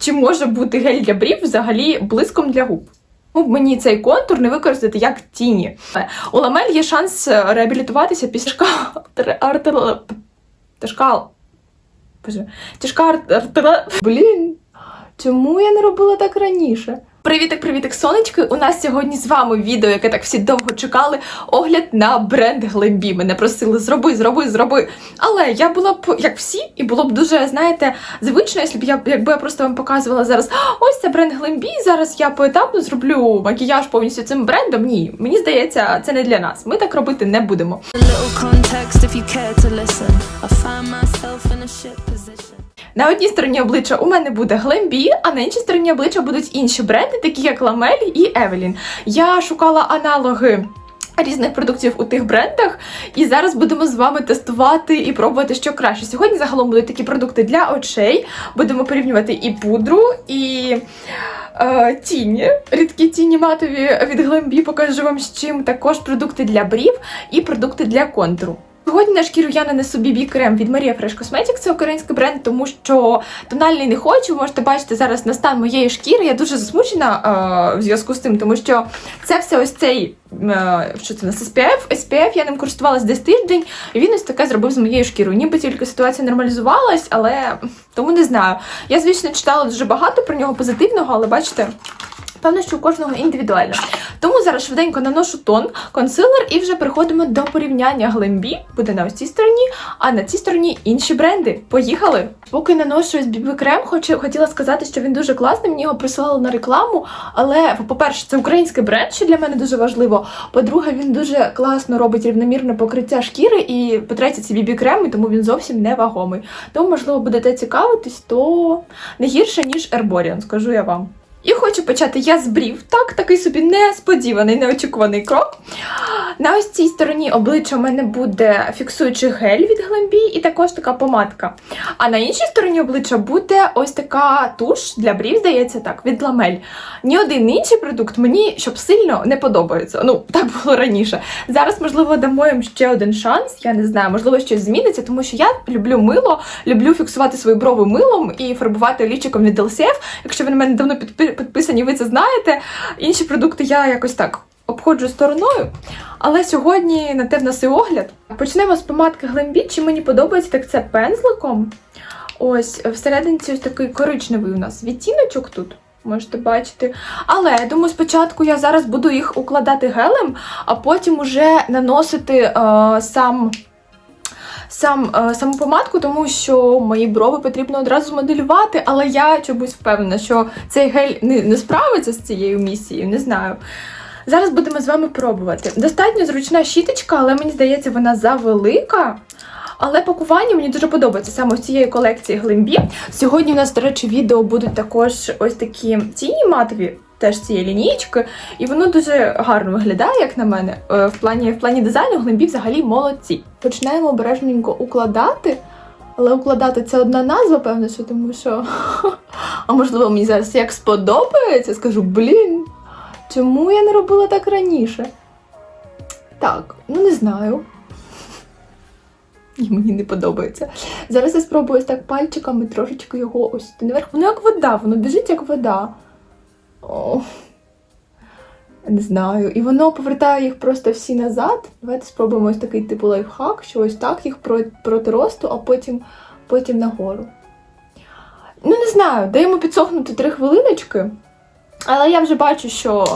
чи може бути гель для брів взагалі блиском для губ. Ну, мені цей контур не використати як тіні. У ламель є шанс е, реабілітуватися після шкал. Тяжка... Тяжка артер... Блін. Чому я не робила так раніше? Привітик, привітик, сонечки! У нас сьогодні з вами відео, яке так всі довго чекали. Огляд на бренд Глембі. Мене просили зроби, зроби, зроби. Але я була б як всі, і було б дуже, знаєте, звично, якщо б я якби я просто вам показувала зараз. Ось це бренд Глембі. Зараз я поетапно зроблю макіяж повністю цим брендом. Ні, мені здається, це не для нас. Ми так робити не будемо. A На одній стороні обличчя у мене буде Глембі, а на іншій стороні обличчя будуть інші бренди, такі як Ламель і Евелін. Я шукала аналоги. Різних продуктів у тих брендах, і зараз будемо з вами тестувати і пробувати, що краще. Сьогодні загалом будуть такі продукти для очей. Будемо порівнювати і пудру, і е, тіні, рідкі тіні матові від Глембі. Покажу вам з чим. Також продукти для брів і продукти для контуру. Сьогодні на шкіру я нанесу BB крем від Maria Fresh Cosmetics, це український бренд, тому що тональний не хочу. Ви можете бачити зараз на стан моєї шкіри. Я дуже засмучена е, в зв'язку з цим, тому що це все ось цей е, що це у нас SPF. SPF, я ним користувалась десь тиждень, і він ось таке зробив з моєю шкірою. Ніби тільки ситуація нормалізувалась, але тому не знаю. Я, звісно, читала дуже багато про нього позитивного, але бачите. Певно, що у кожного індивідуально. Тому зараз швиденько наношу тон, консилер і вже переходимо до порівняння Глембі. Буде на ось цій стороні, а на цій стороні інші бренди. Поїхали! Поки наношу BB крем, хочу, хотіла сказати, що він дуже класний. Мені його присилали на рекламу. Але, по-перше, це український бренд, що для мене дуже важливо. По-друге, він дуже класно робить рівномірне покриття шкіри. І по-третє, це BB крем, і тому він зовсім не вагомий. Тому, можливо, будете цікавитись, то не гірше, ніж Herborian, скажу я вам. І хочу почати я з брів. Так, такий собі несподіваний, неочікуваний крок. На ось цій стороні обличчя у мене буде фіксуючий гель від Глембі і також така помадка. А на іншій стороні обличчя буде ось така туш для брів, здається, так, від ламель. Ні один інший продукт мені щоб сильно не подобається. Ну, так було раніше. Зараз, можливо, дамо їм ще один шанс. Я не знаю, можливо, щось зміниться, тому що я люблю мило, люблю фіксувати свої брови милом і фарбувати лічиком від LCF. Якщо ви на мене давно підпи- підписані, ви це знаєте. Інші продукти я якось так обходжу стороною. Але сьогодні на те в нас і огляд. Почнемо з помадки Glambi. Чи мені подобається, так це пензликом. Ось всерединці ось такий коричневий у нас відтіночок тут. Можете бачити. Але я думаю, спочатку я зараз буду їх укладати гелем, а потім уже наносити е, сам. Сам, е, саму помадку, тому що мої брови потрібно одразу змоделювати, але я чомусь впевнена, що цей гель не, не справиться з цією місією, не знаю. Зараз будемо з вами пробувати. Достатньо зручна щіточка, але мені здається, вона завелика. Але пакування мені дуже подобається саме з цієї колекції Глембі. Сьогодні у нас, до речі, відео будуть також ось такі тіні матові, теж цієї лінійки, і воно дуже гарно виглядає, як на мене. Е, В плані, в плані дизайну Глембі взагалі молодці. Починаємо обережненько укладати. Але укладати це одна назва, певно, що тому що. А можливо, мені зараз як сподобається, скажу, блін, чому я не робила так раніше? Так, ну не знаю. І мені не подобається. Зараз я спробую так пальчиками трошечки його ось наверх. Воно як вода, воно біжить як вода. О, не знаю. І воно повертає їх просто всі назад. Давайте спробуємо ось такий типу лайфхак, що ось так їх проти росту, а потім, потім нагору. Ну, не знаю, даємо підсохнути три хвилиночки. Але я вже бачу, що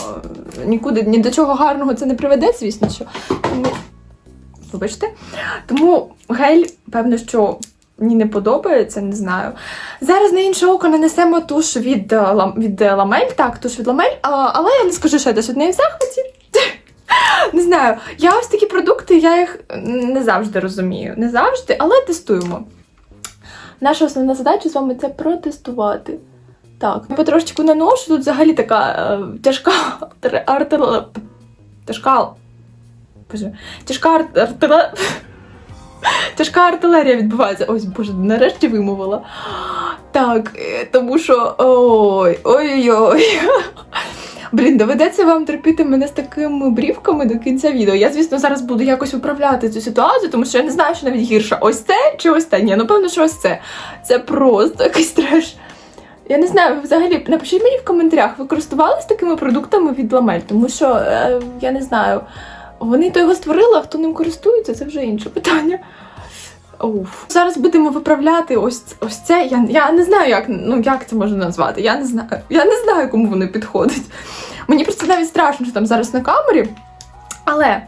нікуди ні до чого гарного це не приведе, звісно, що. Вибачте. Тому гель, певно, що мені не подобається, не знаю. Зараз на інше око нанесемо туш від, е, від е, ламель, так, туш від ламель, але я не скажу, що я десь від неї в захваті. Не знаю, я ось такі продукти, я їх не завжди розумію. Не завжди, але тестуємо. Наша основна задача з вами це протестувати. Так, потрошечку наношу, тут взагалі така е, тяжка артер... Тяжка. Боже, тяжка ар- артер... Тяжка артилерія відбувається. Ось, боже, нарешті вимовила. Так, е, тому що. Ой, ой-ой-ой. Блін, доведеться вам терпіти мене з такими брівками до кінця відео. Я, звісно, зараз буду якось виправляти цю ситуацію, тому що я не знаю, що навіть гірше. Ось це чи ось це? Ні, ну певно, що ось це. Це просто якийсь треш. Я не знаю, взагалі, напишіть мені в коментарях, ви користувались такими продуктами від ламель, тому що е, я не знаю, вони то його створили, а хто ним користується, це вже інше питання. Уф. Зараз будемо виправляти ось, ось це. Я, я не знаю, як, ну, як це можна назвати. Я не знаю. Я не знаю, кому воно підходить. Мені просто навіть страшно, що там зараз на камері. Але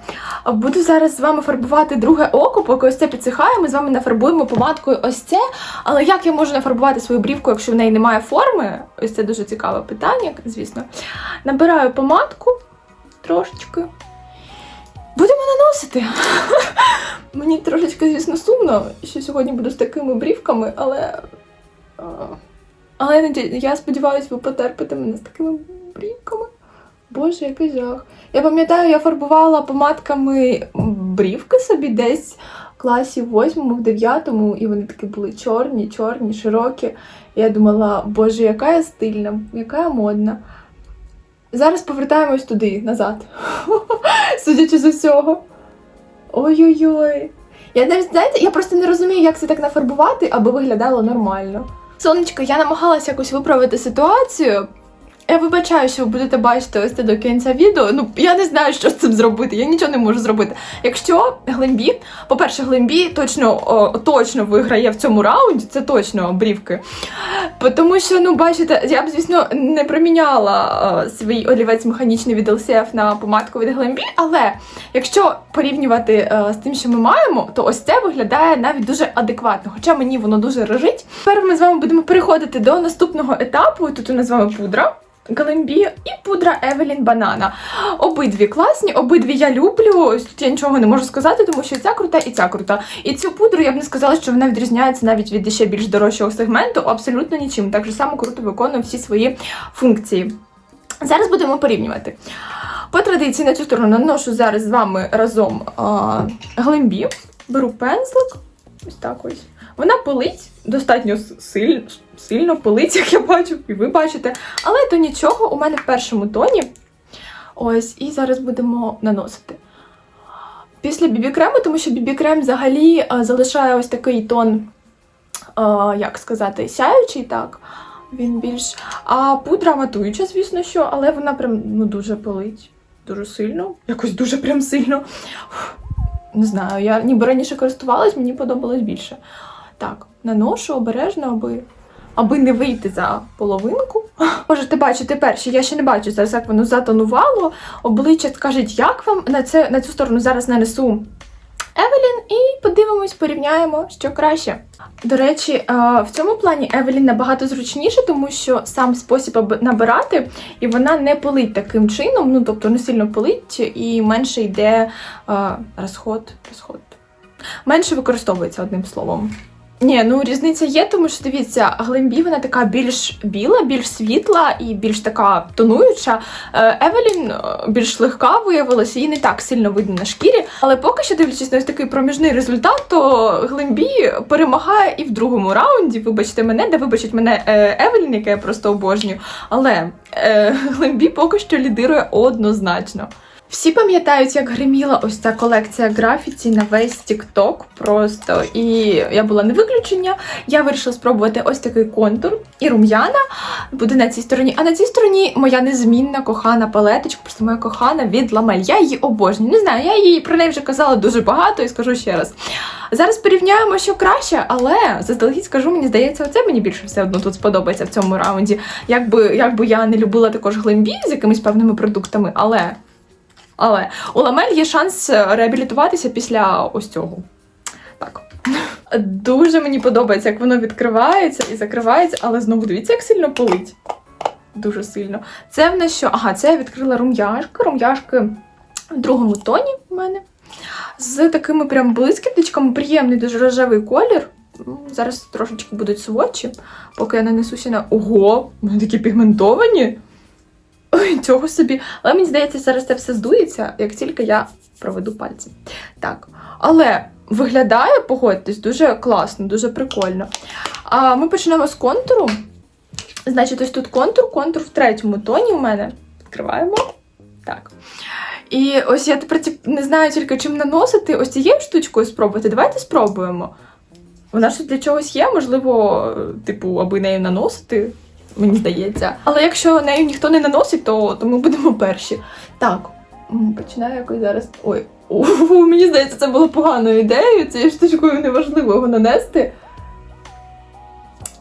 буду зараз з вами фарбувати друге око, поки ось це підсихає. Ми з вами нафарбуємо помадкою ось це. Але як я можу нафарбувати свою брівку, якщо в неї немає форми? Ось це дуже цікаве питання, звісно. Набираю помадку трошечки. Будемо наносити. Мені трошечки, звісно, сумно, що сьогодні буду з такими брівками, але. Але я сподіваюся, ви потерпите мене з такими брівками. Боже, який жах. Я пам'ятаю, я фарбувала помадками брівки собі десь в класі в 8 в 9 і вони такі були чорні, чорні, широкі. Я думала, боже, яка я стильна, яка я модна. Зараз повертаємось туди, назад. Судячи з усього. Ой-ой-ой. Я навіть, знаєте, я просто не розумію, як це так нафарбувати, аби виглядало нормально. Сонечко, я намагалася якось виправити ситуацію. Я вибачаю, що ви будете бачити ось це до кінця відео. Ну, я не знаю, що з цим зробити. Я нічого не можу зробити. Якщо Глембі, по-перше, Глембі точно, о, точно виграє в цьому раунді, це точно брівки. Тому що, ну, бачите, я б, звісно, не проміняла е, свій олівець механічний від LCF на помадку від Глембі, але якщо порівнювати е, з тим, що ми маємо, то ось це виглядає навіть дуже адекватно, хоча мені воно дуже режить. Тепер ми з вами будемо переходити до наступного етапу. Тут у нас з вами пудра. Галимбі і пудра Евелін Банана. Обидві класні, обидві я люблю. Ось тут я нічого не можу сказати, тому що ця крута і ця крута. І цю пудру я б не сказала, що вона відрізняється навіть від ще більш дорожчого сегменту, абсолютно нічим. Так же само круто виконує всі свої функції. Зараз будемо порівнювати. По традиції на цю сторону наношу зараз з вами разом а, глимбі. Беру пензлик. Ось так ось. Вона пилить достатньо сильно, сильно пилить, як я бачу, і ви бачите. Але то нічого, у мене в першому тоні. Ось, і зараз будемо наносити. Після бібі-крему, тому що бібі-крем взагалі а, залишає ось такий тон, а, як сказати, сяючий, так. Він більш. А пудра матуюча, звісно, що, але вона прям ну, дуже пилить. Дуже сильно. Якось дуже прям сильно. Не знаю, я ніби раніше користувалась, мені подобалось більше. Так, наношу обережно, аби, аби не вийти за половинку. Можете бачити перші, я ще не бачу зараз, як воно затонувало. Обличчя скажуть, як вам на, це, на цю сторону зараз нанесу Евелін і подивимось, порівняємо, що краще. До речі, е, в цьому плані Евелін набагато зручніше, тому що сам спосіб набирати, і вона не пилить таким чином, ну тобто не сильно пилить і менше йде е, розход, розход. Менше використовується одним словом. Ні, ну різниця є, тому що дивіться, Глембі вона така більш біла, більш світла і більш така тонуюча. Е, Евелін е, більш легка виявилася, її не так сильно видно на шкірі. Але поки що, дивлячись на ось такий проміжний результат, то Глембі перемагає і в другому раунді. Вибачте мене, де вибачить мене е, Евелін, яка я просто обожнюю. Але е, Глембі поки що лідирує однозначно. Всі пам'ятають, як гриміла ось ця колекція графіті на весь TikTok просто. І я була не виключення. Я вирішила спробувати ось такий контур і рум'яна буде на цій стороні. А на цій стороні моя незмінна кохана палеточка, просто моя кохана від ламель. Я її обожнюю. Не знаю, я її про неї вже казала дуже багато і скажу ще раз. Зараз порівняємо, що краще, але заздалегідь скажу, мені здається, оце мені більше все одно тут сподобається в цьому раунді. Якби, якби я не любила також глимбі з якимись певними продуктами, але. Але у ламель є шанс реабілітуватися після ось цього. Так. Дуже мені подобається, як воно відкривається і закривається, але знову дивіться, як сильно палить. Дуже сильно. Це в нас що? Ага, це я відкрила рум'яшки. Рум'яшки в другому тоні в мене. З такими прям блискіточками. Приємний дуже рожевий колір. Зараз трошечки будуть сводчі, поки я нанесуся на. Ого! Вони такі пігментовані. Ой, цього собі. Але мені здається, зараз це все здується, як тільки я проведу пальці. Так. Але виглядає, погодьтесь, дуже класно, дуже прикольно. А ми почнемо з контуру. Значить, ось тут контур, контур в третьому тоні у мене. Відкриваємо. Так. І ось я тепер не знаю тільки чим наносити. Ось цією штучкою спробувати. Давайте спробуємо. Вона ж для чогось є, можливо, типу, аби нею наносити. Мені здається. Але якщо нею ніхто не наносить, то, то ми будемо перші. Так, починаю якось зараз. Ой, у, мені здається, це було поганою ідеєю. Цією штучкою неважливо його нанести.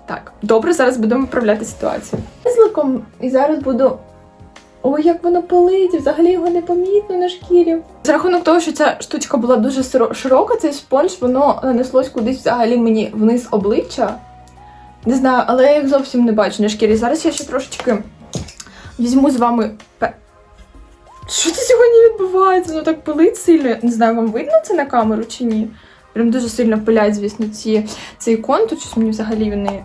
Так, добре, зараз будемо виправляти ситуацію. Пензликом і зараз буду. Ой, як воно палить, взагалі його не помітно на шкірі. За рахунок того, що ця штучка була дуже широка, цей спонж, воно нанеслось кудись взагалі мені вниз обличчя. Не знаю, але я їх зовсім не бачу на шкірі. Зараз я ще трошечки візьму з вами. Що це сьогодні відбувається? Ну так пилить сильно. Не знаю, вам видно це на камеру чи ні? Прям дуже сильно пилять, звісно, ці, цей контур. Щось мені взагалі вони.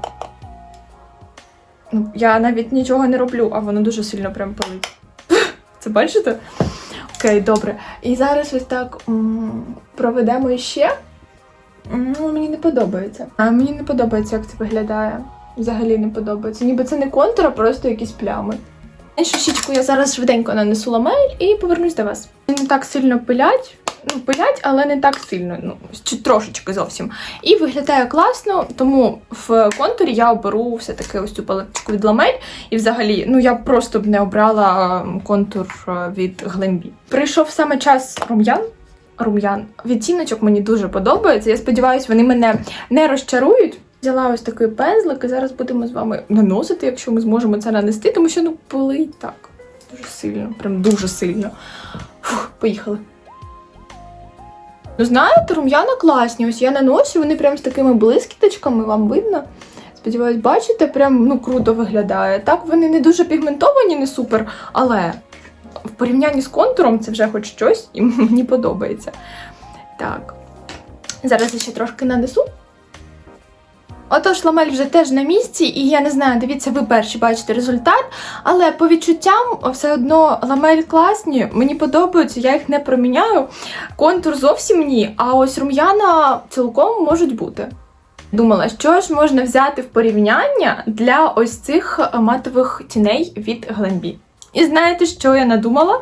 Ну, я навіть нічого не роблю, а воно дуже сильно прям палить. Це бачите? Окей, добре. І зараз ось так проведемо іще. Ну, мені не подобається. А мені не подобається, як це виглядає. Взагалі не подобається. Ніби це не контур, а просто якісь плями. Іншу щічку я зараз швиденько нанесу ламель і повернусь до вас. Не так сильно пилять. Ну, пилять, але не так сильно, ну, чи трошечки зовсім. І виглядає класно, тому в контурі я оберу все-таки ось цю паличку від ламель. І взагалі, ну я просто б не обрала контур е, від Глембі. Прийшов саме час рум'ян. Рум'ян. Відтіночок мені дуже подобається. Я сподіваюся, вони мене не розчарують. Взяла ось такий пензлик і зараз будемо з вами наносити, якщо ми зможемо це нанести, тому що ну болить так. Дуже сильно, прям дуже сильно. Фух, поїхали. Ну, знаєте, рум'яна класні. Ось я наношу, вони прям з такими блискіточками, вам видно. Сподіваюсь, бачите, прям ну круто виглядає. Так, вони не дуже пігментовані, не супер, але в порівнянні з контуром це вже хоч щось, і мені подобається. Так. Зараз я ще трошки нанесу. Отож, ламель вже теж на місці, і я не знаю, дивіться, ви перші бачите результат. Але по відчуттям все одно ламель класні, мені подобаються, я їх не проміняю. Контур зовсім ні, а ось рум'яна цілком можуть бути. Думала, що ж можна взяти в порівняння для ось цих матових тіней від Glambi. І знаєте, що я надумала?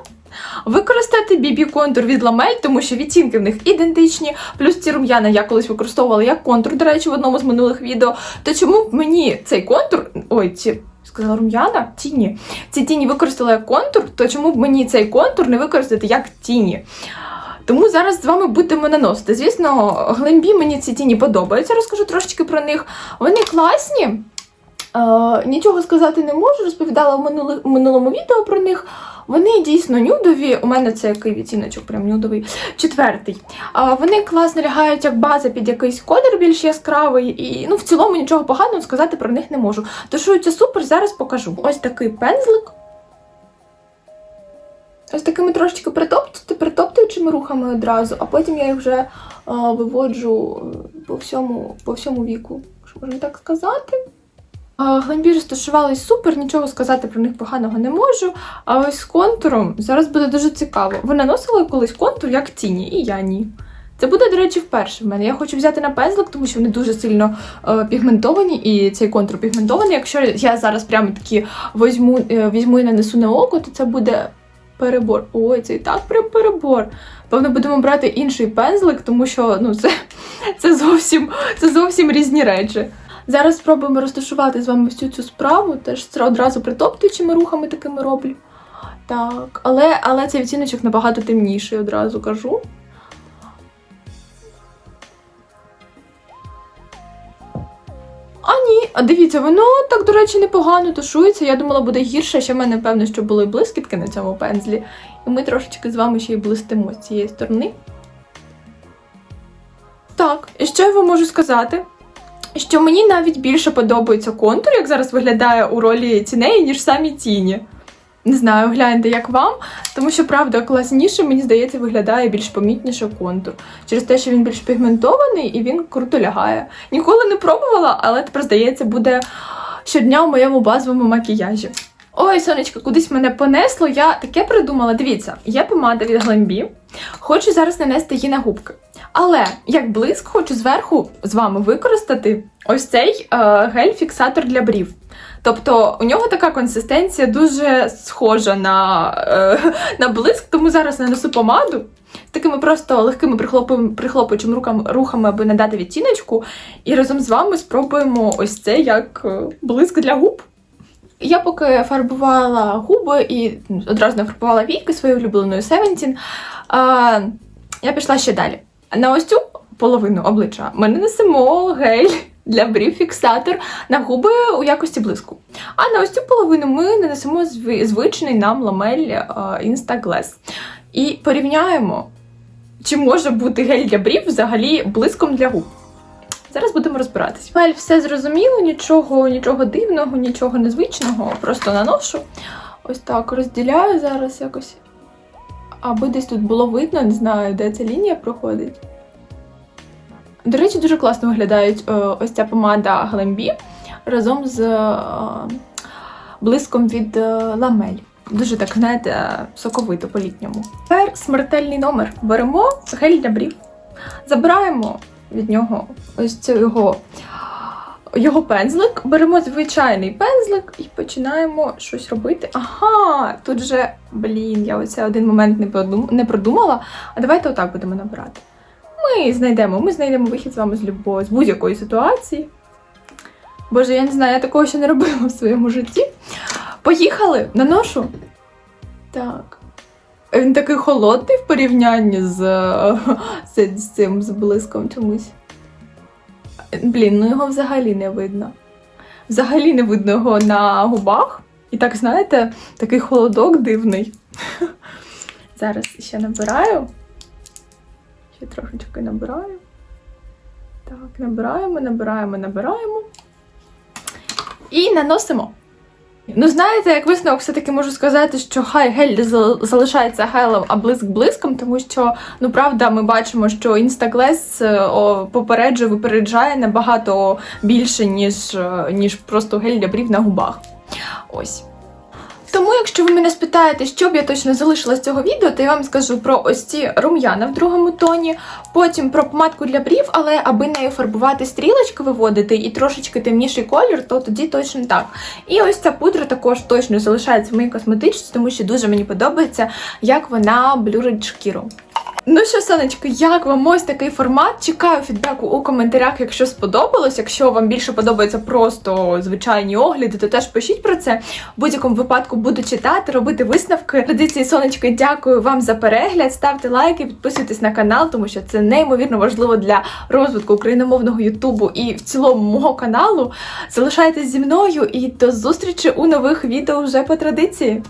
Використати BB контур від ламель, тому що відтінки в них ідентичні. Плюс ці рум'яна я колись використовувала як контур, до речі, в одному з минулих відео. То чому б мені цей контур, ой, ці сказала рум'яна? Тіні. Ці тіні використала як контур, то чому б мені цей контур не використати як тіні? Тому зараз з вами будемо наносити. Звісно, глембі мені ці тіні подобаються, розкажу трошечки про них. Вони класні. Е, нічого сказати не можу, розповідала в минулих, минулому відео про них. Вони дійсно нюдові. У мене це який відтіночок, прям нюдовий. Четвертий. А вони класно лягають як база під якийсь колір більш яскравий. І ну, в цілому нічого поганого сказати про них не можу. Тушуються супер, зараз покажу. Ось такий пензлик. Ось такими трошечки притоптувати, притоптуючими рухами одразу, а потім я їх вже е, виводжу е, по всьому, по всьому віку. Що можна так сказати? Глембі розташувались супер, нічого сказати про них поганого не можу. А ось з контуром зараз буде дуже цікаво. Ви наносили колись контур як тіні, і я ні. Це буде, до речі, вперше в мене. Я хочу взяти на пензлик, тому що вони дуже сильно е, пігментовані, і цей контур пігментований. Якщо я зараз прямо такі візьму, е, візьму і нанесу на око, то це буде перебор. Ой, це і так прям перебор. Певно, будемо брати інший пензлик, тому що ну, це, це, зовсім, це зовсім різні речі. Зараз спробуємо розташувати з вами всю цю справу, теж одразу притоптуючими рухами такими роблю. Так, але, але цей відтіночок набагато темніший, одразу кажу. А ні, а дивіться, воно так, до речі, непогано тушується. Я думала, буде гірше. Ще в мене певно, що були блискітки на цьому пензлі. І ми трошечки з вами ще й блистимо з цієї сторони. Так, і що я вам можу сказати? Що мені навіть більше подобається контур, як зараз виглядає у ролі тіней, ніж самі тіні. Не знаю, гляньте, як вам, тому що правда класніше, мені здається, виглядає більш помітніше контур. Через те, що він більш пігментований і він круто лягає. Ніколи не пробувала, але тепер здається, буде щодня у моєму базовому макіяжі. Ой, сонечко, кудись мене понесло. Я таке придумала. Дивіться, є помада від Glambi. Хочу зараз нанести її на губки. Але як блиск, хочу зверху з вами використати ось цей е, гель-фіксатор для брів. Тобто у нього така консистенція дуже схожа на, е, на блиск, тому зараз нанесу помаду з такими просто легкими прихлопуючими, руками, рухами, аби надати відтіночку. І разом з вами спробуємо ось це як е, блиск для губ. Я поки фарбувала губи і одразу нафарбувала війки своєю улюбленою Севентін, я пішла ще далі. На ось цю половину обличчя ми нанесемо гель для брів фіксатор на губи у якості блиску. А на ось цю половину ми нанесемо звичний нам ламель Instaglass. І порівняємо, чи може бути гель для брів взагалі блиском для губ. Зараз будемо розбиратись. Гель все зрозуміло, нічого, нічого дивного, нічого незвичного. Просто наношу. Ось так розділяю зараз якось. Аби десь тут було видно, не знаю, де ця лінія проходить. До речі, дуже класно виглядають е, ось ця помада Glambi разом з е, блиском від е, ламель. Дуже так, знаєте, соковито по-літньому. Тепер смертельний номер. Беремо гель для брів, забираємо від нього ось цю його, пензлик, беремо звичайний пензлик і починаємо щось робити. Ага, тут же, блін, я оце один момент не продумала. А давайте отак будемо набирати. Ми знайдемо, ми знайдемо вихід з вами з любого, з будь-якої ситуації. Боже, я не знаю, я такого ще не робила в своєму житті. Поїхали, наношу. Так. Він такий холодний в порівнянні з, з, з цим з блиском чомусь. Блін, ну його взагалі не видно. Взагалі не видно його на губах. І так, знаєте, такий холодок дивний. Зараз ще набираю. Ще трошечки набираю. Так, набираємо, набираємо, набираємо. І наносимо. Ну, знаєте, як висновок, все-таки можу сказати, що хай гель зал- залишається гелем, а блиск блиском, тому що, ну правда, ми бачимо, що Instaglass е, попереджує, випереджає набагато більше, ніж, е, ніж просто гель для брів на губах. Ось. Тому, якщо ви мене спитаєте, що б я точно залишила з цього відео, то я вам скажу про ось ці рум'яна в другому тоні, потім про помадку для брів, але аби нею фарбувати стрілочки, виводити і трошечки темніший колір, то тоді точно так. І ось ця пудра також точно залишається в моїй косметичці, тому що дуже мені подобається, як вона блюрить шкіру. Ну що, сонечко, як вам ось такий формат? Чекаю фідбеку у коментарях, якщо сподобалось. Якщо вам більше подобаються просто звичайні огляди, то теж пишіть про це. В будь-якому випадку буду читати, робити висновки. Традиції сонечко, дякую вам за перегляд. Ставте лайки, підписуйтесь на канал, тому що це неймовірно важливо для розвитку україномовного Ютубу і в цілому мого каналу. Залишайтесь зі мною і до зустрічі у нових відео вже по традиції.